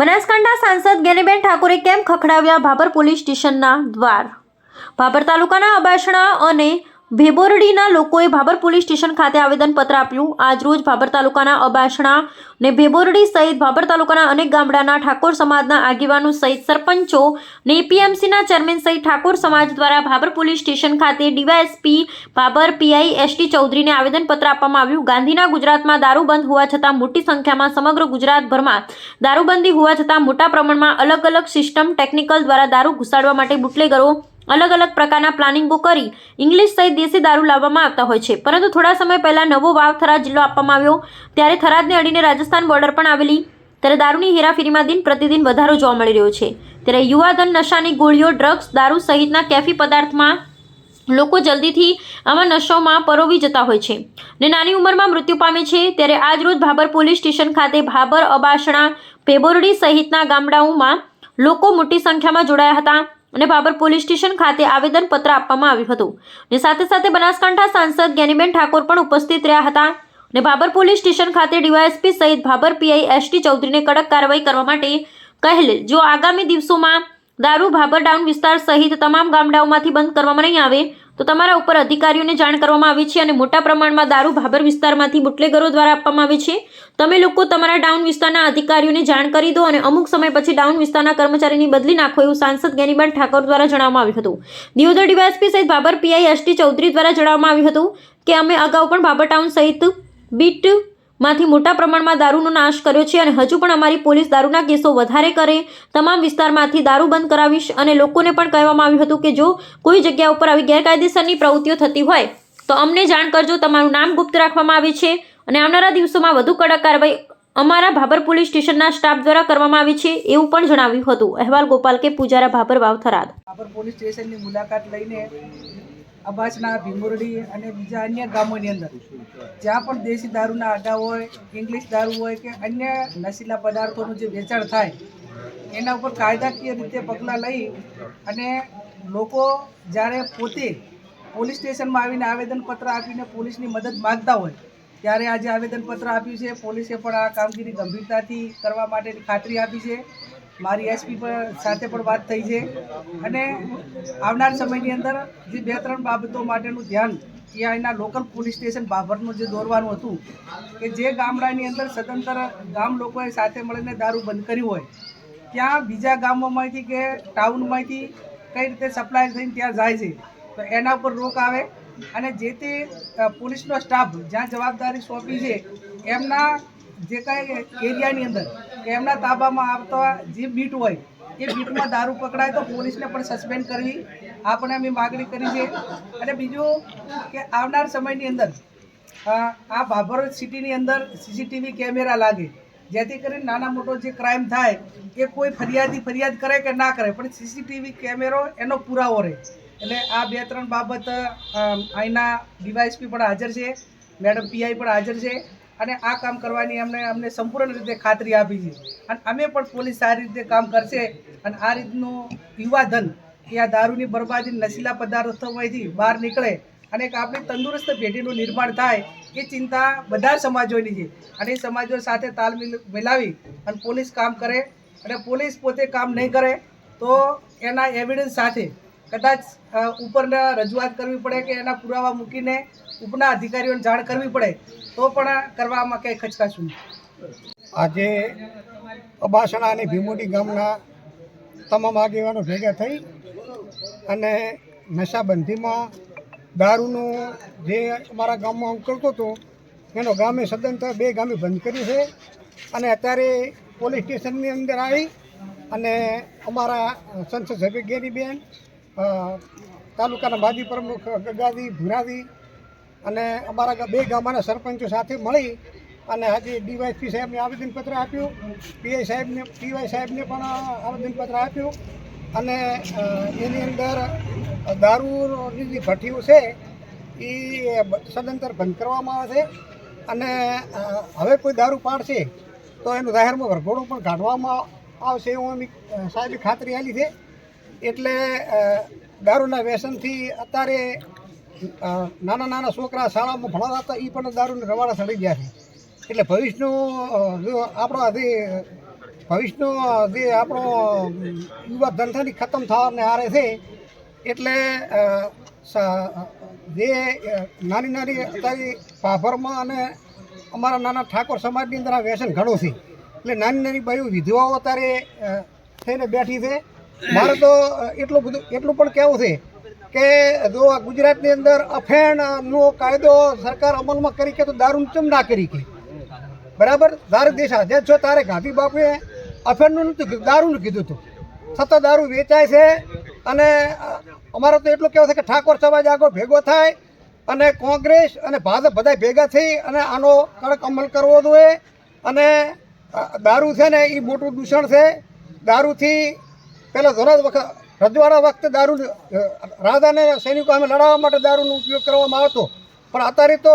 બનાસકાંઠા સાંસદ ગેનીબેન ઠાકોરે કેમ ખખડાવ્યા ભાભર પોલીસ સ્ટેશનના દ્વાર? ભાભર તાલુકાના અબાસણા અને ભેબોરડીના લોકોએ ભાભર પોલીસ સ્ટેશન ખાતે આવેદનપત્ર આપ્યું. આજરોજ ભાભર તાલુકાના અબાસણા ને ભેબોરડી સહિત ભાભર તાલુકાના અનેક ગામડાના ઠાકોર સમાજના આગેવાનો સહિત સરપંચો ને એપીએમસીના ચેરમેન સહિત ઠાકોર સમાજ દ્વારા ભાભર પોલીસ સ્ટેશન ખાતે ડીવાયએસપી, ભાભર પીઆઈ એસટી ચૌધરીને આવેદનપત્ર આપવામાં આવ્યું. ગાંધીના ગુજરાતમાં દારૂબંધ હોવા છતાં મોટી સંખ્યામાં સમગ્ર ગુજરાતભરમાં દારૂબંધી હોવા છતાં મોટા પ્રમાણમાં અલગ અલગ સિસ્ટમ ટેકનિકલ દ્વારા દારૂ ઘુસાડવા માટે બુટલેગરો અલગ અલગ પ્રકારના પ્લાનિંગો કરી ઇંગ્લિશ સહિત દેશી દારૂ લાવવામાં આવતા હોય છે. પરંતુ થોડા સમય પહેલા નવો વાવ થરાદ જિલ્લો આપવામાં આવ્યો. ત્યારે થરાદને અડીને રાજસ્થાન બોર્ડર પણ આવેલી. ત્યારે દારૂની હેરાફેરીમાં દિન પ્રતિદિન વધારો જોવા મળી રહ્યો છે. ત્યારે યુવાધન નશાની ગોળીઓ ડ્રગ્સ દારૂ સહિતના કેફી પદાર્થમાં લોકો જલ્દીથી આવા નશોમાં પરોવી જતા હોય છે. ને નાની ઉંમરમાં મૃત્યુ પામે છે. ત્યારે આજરોજ ભાભર પોલીસ સ્ટેશન ખાતે ભાભર અબાસણા પેબોરડી સહિતના ગામડાઓમાં લોકો મોટી સંખ્યામાં જોડાયા હતા. અને બાબર પોલીસ સ્ટેશન ખાતે આવેદનપત્ર આપવામાં આવ્યું હતું. ને સાથે સાથે બનાસકાંઠા સાંસદ જ્ઞાનીબેન ઠાકોર પણ ઉપસ્થિત રહ્યા હતા. ને બાબર પોલીસ સ્ટેશન ખાતે ડીવાયએસપી સહિત ભાબર પીઆઈ એસટી ચૌધરીને કડક કાર્યવાહી કરવા માટે કહેલ, જો આગામી દિવસોમાં દારૂ ભાભર ડાઉન વિસ્તાર સહિત તમામ ગામડાઓમાંથી બંધ કરવામાં નહીં આવે તો તમારા ઉપર અધિકારીઓને જાણ કરવામાં આવી છે અને મોટા પ્રમાણમાં દારૂ ભાભર વિસ્તારમાંથી બુટલેગરો દ્વારા આપવામાં આવે છે. તમે લોકો તમારા ડાઉન વિસ્તારના અધિકારીઓને જાણ કરી દો અને અમુક સમય પછી ડાઉન વિસ્તારના કર્મચારીની બદલી નાખો એવું સાંસદ જ્ઞાનીબેન ઠાકોર દ્વારા જણાવવામાં આવ્યું હતું. દિયોદર ડીવાયએસપી સહિત ભાભર પીઆઈ એસટી ચૌધરી દ્વારા જણાવવામાં આવ્યું હતું કે અમે અગાઉ પણ ભાભર ટાઉન સહિત બીટ માંથી મોટા પ્રમાણમાં દારૂનો નાશ કર્યો છે અને હજુ પણ અમારી પોલીસ દારૂના કેસો વધારે કરે તમામ વિસ્તારમાંથી દારૂ બંધ કરાવીશ અને લોકોને પણ કહેવામાં આવ્યું હતું કે જો કોઈ જગ્યા ઉપર આવી ગેરકાયદેસરની પ્રવૃત્તિઓ થતી હોય, તો અમને જાણ કરજો. તમારું નામ ગુપ્ત રાખવામાં આવે છે અને આવનારા દિવસોમાં વધુ કડક કાર્યવાહી અમારા ભાભર પોલીસ સ્ટેશનના સ્ટાફ દ્વારા કરવામાં આવી છે એવું પણ જણાવ્યું હતું. અહેવાલ ગોપાલ કે પૂજારા ભાભર વાવ થરાદ બાબર પોલીસ સ્ટેશનની મુલાકાત લઈને અબાસના ભીમુરડી અને બીજા અન્ય ગામોની અંદર. જ્યાં પણ દેશી દારૂના આડા હોય, ઇંગ્લિશ દારૂ હોય કે અન્ય નશીલા પદાર્થોનું જે વેચાણ થાય, એના ઉપર કાયદાકીય રીતે પગલાં લઈ અને લોકો જ્યારે પોતે પોલીસ સ્ટેશનમાં આવીને આવેદનપત્ર આપીને પોલીસની મદદ માગતા હોય, ત્યારે આજે આવેદનપત્ર આપ્યું છે. પોલીસે પણ આ કામગીરી ગંભીરતાથી કરવા માટેની ખાતરી આપી છે. મારી એસપી પર સાથે પણ વાત થઈ છે. અને આવનાર સમયની અંદર જે બે ત્રણ બાબતો માટેનું ધ્યાન એ અહીંના લોકલ પોલીસ સ્ટેશન બાભરનું જે દોરવાનું હતું કે જે ગામડાની અંદર સદંતર ગામ લોકોએ સાથે મળીને દારૂ બંધ કર્યું હોય, ત્યાં બીજા ગામોમાંથી કે ટાઉનમાંથી કઈ રીતે સપ્લાય થઈને ત્યાં જાય છે, તો એના ઉપર રોક આવે અને જે તે પોલીસનો સ્ટાફ જ્યાં જવાબદારી સોંપી છે, એમના જે કાંઈ એરિયાની અંદર એમના તાબામાં આવતા જે બીટ હોય, એ બીટમાં દારૂ પકડાય તો પોલીસને પણ સસ્પેન્ડ કરવી આપણે અમે માગણી કરી છે. અને બીજું કે આવનાર સમયની અંદર આ ભાભર સિટીની અંદર સીસીટીવી કેમેરા લાગે, જેથી કરીને નાના મોટો જે ક્રાઇમ થાય, એ કોઈ ફરિયાદી ફરિયાદ કરે કે ના કરે, પણ સીસીટીવી કેમેરો એનો પુરાવો રહે. એટલે આ બે ત્રણ બાબત અહીંના ડીવાયસપી પણ હાજર છે, મેડમ પીઆઈ પણ હાજર છે. અને આ કામ કરવાની અમને અમને સંપૂર્ણ રીતે ખાતરી આપી છે. અને અમે પણ પોલીસ સારી રીતે કામ કરશે અને આ રીતનું યુવાધન કે આ દારૂની બરબાદી નશીલા પદાર્થોમાંથી બહાર નીકળે અને એક આપણી તંદુરસ્ત પેઢીનું નિર્માણ થાય એ ચિંતા બધા સમાજોની છે. અને એ સમાજો સાથે તાલમેલ મિલાવી અને પોલીસ કામ કરે અને પોલીસ પોતે કામ નહીં કરે તો એના એવિડન્સ સાથે કદાચ ઉપરના રજૂઆત કરવી પડે કે એના પુરાવા મૂકીને ઉપરના અધિકારીઓને જાણ કરવી પડે, તો પણ કરવામાં કંઈ ખચકાશું આજે અબાસણા અને ભીમોડી ગામના તમામ આગેવાનો ભેગા થઈ અને નશાબંધીમાં દારૂનું જે અમારા ગામમાં ઉકળતો હતો, એનો ગામે સદંતર બે ગામે બંધ કર્યું છે અને અત્યારે પોલીસ સ્ટેશનની અંદર આવી અને અમારા સંસદ સભ્ય ગેરીબેન બેન તાલુકાના માજી પ્રમુખ ગગાદી ભુરાદી અને અમારા બે ગામના સરપંચો સાથે મળી અને આજે ડીવાયસપી સાહેબને આવેદનપત્ર આપ્યું. પીઆઈ સાહેબને પીવાય સાહેબને પણ આવેદનપત્ર આપ્યું. અને એની અંદર દારૂની જે ભઠ્ઠીઓ છે, એ સદંતર બંધ કરવામાં આવે છે. અને હવે કોઈ દારૂ પાડશે તો એનું જાહેરમાં વરઘોડું પણ કાઢવામાં આવશે એવું અમે સાહેબે ખાતરી આપી છે. એટલે દારૂના વ્યસનથી અત્યારે નાના નાના છોકરા શાળામાં ભણતા હતા એ પણ દારૂને રવાડા ચડી ગયા છે. એટલે ભવિષ્યનું જો આપણો આજે ભવિષ્યનો જે આપણો યુવા ધંધાની ખતમ થવાને આરે છે, એટલે જે નાની નાની અત્યારે પાભરમાં અને અમારા નાના ઠાકોર સમાજની અંદર આ વ્યસન ઘણું છે. એટલે નાની નાની બાયું વિધવાઓ અત્યારે થઈને બેઠી છે. મારે તો એટલું બધું, એટલું પણ કહેવું છે કે જો ગુજરાતની અંદર અફેણનો કાયદો સરકાર અમલમાં કરી કે તો દારૂ ચમ ના કરી કે? બરાબર? તારે દેશ આઝાદ છો, તારે ગાંધી બાપુએ અફેણનું નહોતું દારૂનું કીધું હતું છતાં દારૂ વેચાય છે અને અમારો તો એટલું કહેવું છે કે ઠાકોર સમાજ આગળ ભેગો થાય અને કોંગ્રેસ અને ભાજપ બધા ભેગા થઈ અને આનો કડક અમલ કરવો જોઈએ. અને દારૂ છે ને એ મોટું દૂષણ છે. દારૂથી પહેલાં ધોરણ વખત રજવાડા વખતે દારૂ અ, રાજાને સૈનિકો અમે લડાવવા માટે દારૂનો ઉપયોગ કરવામાં આવતો. પણ અત્યારે તો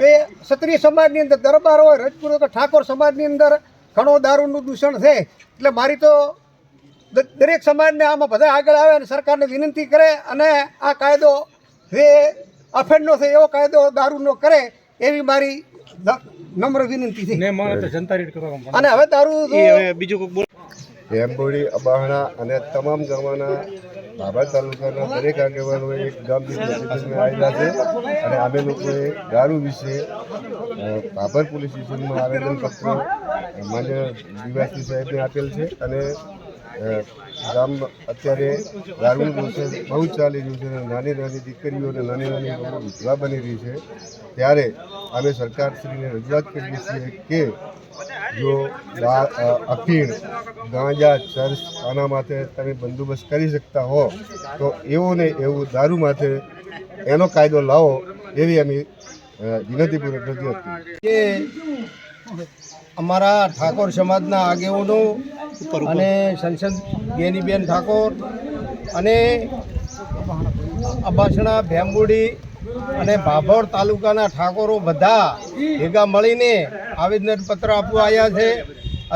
એ ક્ષત્રિય સમાજની અંદર દરબાર હોય રજપૂત કે ઠાકોર સમાજની અંદર ઘણો દારૂનું દૂષણ છે. એટલે મારી તો દરેક સમાજને આમાં બધા આગળ આવે અને સરકારને વિનંતી કરે અને આ કાયદો જે અફેડનો છે એવો કાયદો દારૂનો કરે એવી મારી નમ્ર વિનંતી છે. અને હવે દારૂ જો ભેંબોડી અબાહણા અને તમામ ગામોના બાબા તાલુકાના દરેક આગેવાનોએ એક ગામની પ્રતિનિધિને આવેલા છે. અને અમે લોકોએ દારૂ વિશે બાબર પોલીસ સ્ટેશનમાં આવેદનપત્ર માન્ય નિવાસી સાહેબને આપેલ છે. અને ગામ અત્યારે દારૂનું દૂષણ બહુ ચાલી રહ્યું છે અને નાની નાની દીકરીઓ અને નાની નાની લોકો વિધવા બની રહી છે. ત્યારે અમે સરકારશ્રીને રજૂઆત કરીએ છીએ કે જો અખીણ ગાંજા ચર્ચ આના માટે તમે બંદોબસ્ત કરી શકતા હો તો એવું ને એવું દારૂ માટે એનો કાયદો લાવો એવી અમે વિનંતીપૂર્વક રજૂઆત કરી કે અમારા ઠાકોર સમાજના આગેવાનો અને સંસદ ગેનીબેન ઠાકોર અને અબાસણા ભેંબુડી અને ભાભોર તાલુકાના ઠાકોરો બધા ભેગા મળીને આવેદનપત્ર આપવા આવ્યા છે.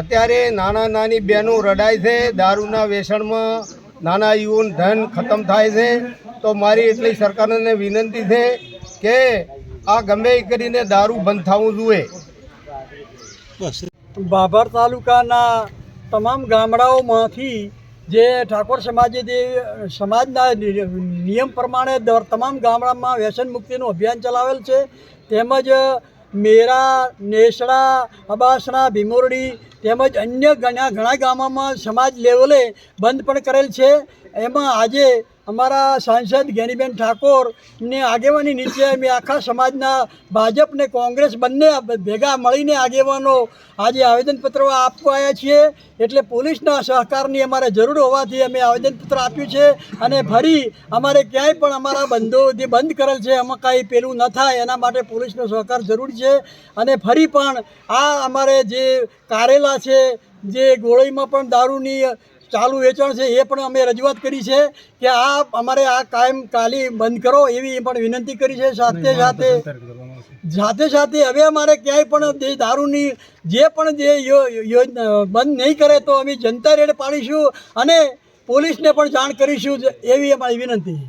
અત્યારે નાના નાની બહેનો રડાય છે દારૂના વેસણમાં નાના યુવન ધન ખતમ થાય છે. તો મારી એટલી સરકારને વિનંતી છે કે આ ગમે એ કરીને દારૂ બંધ થવું જોઈએ. ભાભર તાલુકાના તમામ ગામડાઓમાંથી જે ઠાકોર સમાજે જે સમાજના નિયમ પ્રમાણે તમામ ગામડામાં વ્યસન મુક્તિનું અભિયાન ચલાવેલ છે. તેમજ મેરા, નેસડા, અબાસણા, ભીમોરડી તેમજ અન્ય ઘણા ઘણા ગામોમાં સમાજ લેવલે બંધ પણ કરેલ છે. એમાં આજે અમારા સાંસદ જ્ઞાનીબેન ઠાકોરની આગેવાની નીચે અમે આખા સમાજના ભાજપ ને કોંગ્રેસ બંને ભેગા મળીને આગેવાનો આજે આવેદનપત્રો આપવા આવ્યા છીએ. એટલે પોલીસના સહકારની અમારે જરૂર હોવાથી અમે આવેદનપત્ર આપ્યું છે અને ફરી અમારે ક્યાંય પણ અમારા બંધો જે બંધ કરેલ છે, એમાં કાંઈ પેલું ન થાય, એના માટે પોલીસનો સહકાર જરૂરી છે. અને ફરી પણ આ અમારે જે કારેલા છે, જે ગોળીમાં પણ દારૂની ચાલુ વેચાણ છે એ પણ અમે રજૂઆત કરી છે કે આ અમારે આ કાયમ કાલી બંધ કરો એવી પણ વિનંતી કરી છે. સાથે સાથે સાથે સાથે હવે અમારે ક્યાંય પણ જે દારૂની જે પણ જે યોજના બંધ નહીં કરે તો અમે જનતા રેડ પાડીશું અને પોલીસને પણ જાણ કરીશું જ એવી અમારી વિનંતી